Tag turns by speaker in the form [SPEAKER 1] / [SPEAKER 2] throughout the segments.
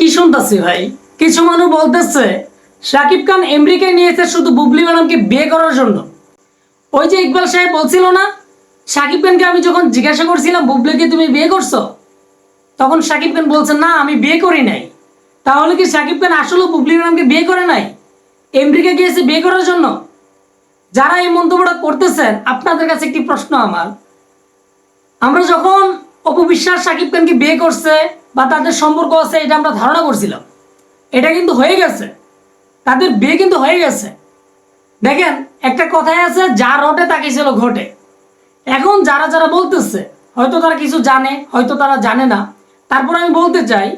[SPEAKER 1] কি শুনতেছি ভাই? কিছু মানুষ বলতেছে শাকিব খান আমেরিকায় নিয়েছে শুধু বুবলি ম্যাডামকে বিয়ে করার জন্য। ওই যে ইকবাল সাহেব বলছিল না শাকিব খানকে আমি যখন জিজ্ঞাসা করছিলাম, বুবলিকে তুমি বিয়ে করছ? তখন শাকিব খান বলছে, না, আমি বিয়ে করি নাই। তাহলে কি শাকিব খান আসলে বুবলি ম্যাডামকে বিয়ে করে নাই? আমেরিকা গিয়েছে বিয়ে করার জন্য? যারা এই মন্তব্যটা করতেছেন, আপনাদের কাছে একটি প্রশ্ন আমার। আমরা যখন অপবিশ্বাস সাকিব খানকে বিয়ে করছে বা তাদের সম্পর্ক আছে, এটা আমরা ধারণা করছিলাম। এটা কিন্তু হয়ে গেছে। তাদের বিয়ে কিন্তু হয়ে গেছে। দেখেন, একটা কথাই আছে, যা রটে তাকে ছিল ঘটে। এখন যারা যারা বলতেছে, হয়তো তারা কিছু জানে, হয়তো তারা জানে না। তারপর আমি বলতে চাই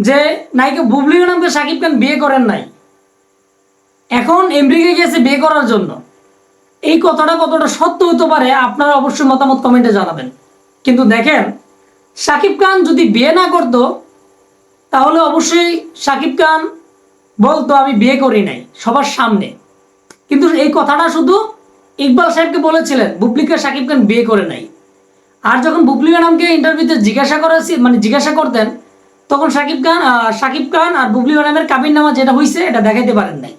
[SPEAKER 1] যে, নায়িকা বুবলি নামকে সাকিব খান বিয়ে করেন নাই। এখন আমেরিকা গিয়েছে বিয়ে করার জন্য। এই কথাটা কতটা সত্য হতে পারে, আপনারা অবশ্যই মতামত কমেন্টে জানাবেন। কিন্তু দেখেন সাকিব খান যদি বিয়ে না করতো, তাহলে অবশ্যই সাকিব খান বলতো, আমি বিয়ে করি নাই, সবার সামনে। কিন্তু এই কথাটা শুধু ইকবাল সাহেবকে বলেছিলেন, বুবলিকে সাকিব খান বিয়ে করে নাই। আর যখন বুবলি ম্যাডামকে ইন্টারভিউতে জিজ্ঞাসা করেছি মানে জিজ্ঞাসা করতেন, তখন সাকিব খান সাকিব খান আর বুবলি ম্যাডামের কাবির নামা যেটা হয়েছে এটা দেখাইতে পারেন নাই।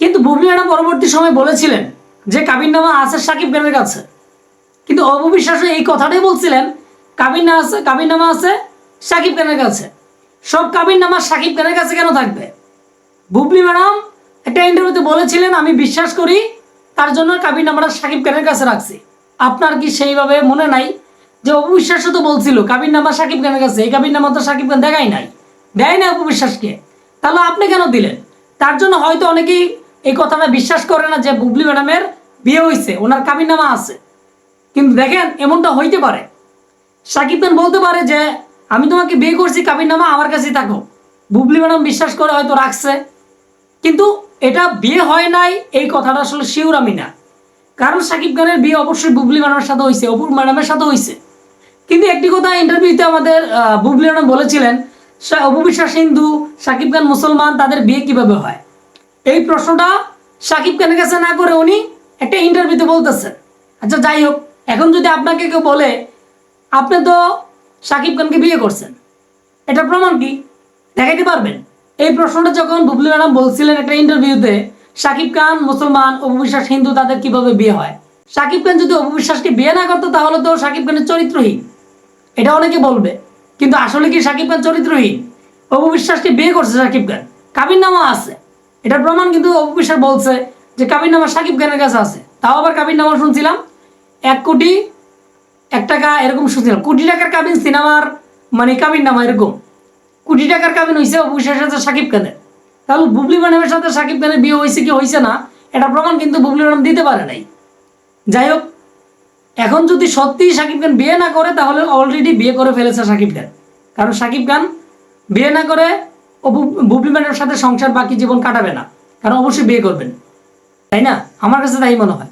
[SPEAKER 1] কিন্তু বুবলি ম্যাডাম পরবর্তী সময় বলেছিলেন যে কাবির নামা আছে সাকিব খানের কাছে। কিন্তু অববিশ্বাসে এই কথাটাই বলছিলেন কাবির নামা আছে, কাবির নামা আছে, সাকিব খানের কাছে। সব কাবির নামা সাকিব খানের কাছে কেন থাকবে? বুবলি ম্যাডাম একটা ইন্টারভিউতে বলেছিলেন, আমি বিশ্বাস করি তার জন্য কাবির নামাটা সাকিব খানের কাছে রাখছি। আপনার কি সেইভাবে মনে নাই? যে অপবিশ্বাসও তো বলছিল, কাবির নামা সাকিব খানের কাছে, এই কাবির নামা তো সাকিব খান দেখাই নাই। দেয় না অপবিশ্বাসকে। তাহলে আপনি কেন দিলেন? তার জন্য হয়তো অনেকেই এই কথাটা বিশ্বাস করে না যে বুবলি ম্যাডামের বিয়ে হয়েছে ওনার কাবির নামা আছে। কিন্তু দেখেন, এমনটা হইতে পারে। সাকিব খান বলতে পারে যে, আমি তোমাকে বিয়ে করছি, কাবির নামা আমার কাছেই থাকো। বুবলি ম্যাডাম বিশ্বাস করে হয়তো রাখছে। কিন্তু এটা বিয়ে হয় নাই, এই কথাটা আসলে শিওর আমি না। কারণ সাকিব খানের বিয়ে অবশ্যই বুবলি ম্যাডামের সাথে হয়েছে অপুর ম্যাডামের সাথে হয়েছে কিন্তু একটি কথা ইন্টারভিউতে আমাদের বুবলি ম্যাডাম বলেছিলেন অপু বিশ্বাস হিন্দু সাকিব খান মুসলমান, তাদের বিয়ে কীভাবে হয়? এই প্রশ্নটা সাকিব খানের কাছে না করে উনি একটা ইন্টারভিউতে বলতেছেন। আচ্ছা যাই হোক, এখন যদি আপনাকে কেউ বলে আপনি তো সাকিব খানকে বিয়ে করছেন। এটা প্রমাণ কি? দেখাইতে পারবেন। এই প্রশ্নটা যখন বুবলি ম্যাডাম বলছিলেন একটা ইন্টারভিউতে, সাকিব খান, মুসলমান, অপবিশ্বাস, হিন্দু, তাদের কীভাবে বিয়ে হয়? সাকিব খান যদি অপবিশ্বাসকে বিয়ে না করতো, তাহলে তো সাকিব খানের চরিত্রহীন। এটা অনেকে বলবে। কিন্তু আসলে কি সাকিব খান চরিত্রহীন? অপবিশ্বাসকে বিয়ে করছে সাকিব খান। কাবির নামা আছে। এটার প্রমাণ কিন্তু অপবিশ্বাস বলছে যে কাবির নামা সাকিব খানের কাছে আছে। তাও আবার কাবির নামা শুনছিলাম। এক কোটি এক টাকা এরকম শুনছিলাম কোটি টাকার কাবিন সিনেমার মানে কাবিন নামা এরকম। কোটি টাকার কাবিন হয়েছে অবশ্যই সাথে সাকিব খানের। তাহলে বুবলি ম্যাডামের সাথে সাকিব খানের বিয়ে হয়েছে কি হয়েছে না, এটা প্রমাণ কিন্তু বুবলি ম্যাডাম দিতে পারে নাই। যাই হোক, এখন যদি সত্যিই সাকিব খান বিয়ে না করে, তাহলে অলরেডি বিয়ে করে ফেলেছে সাকিব খান। কারণ সাকিব খান বিয়ে না করে, ও বুবলি ম্যাডামের সাথে সংসার বাকি জীবন কাটাবে না। কারণ অবশ্যই বিয়ে করবেন। তাই না? আমার কাছে তাই মনে হয়।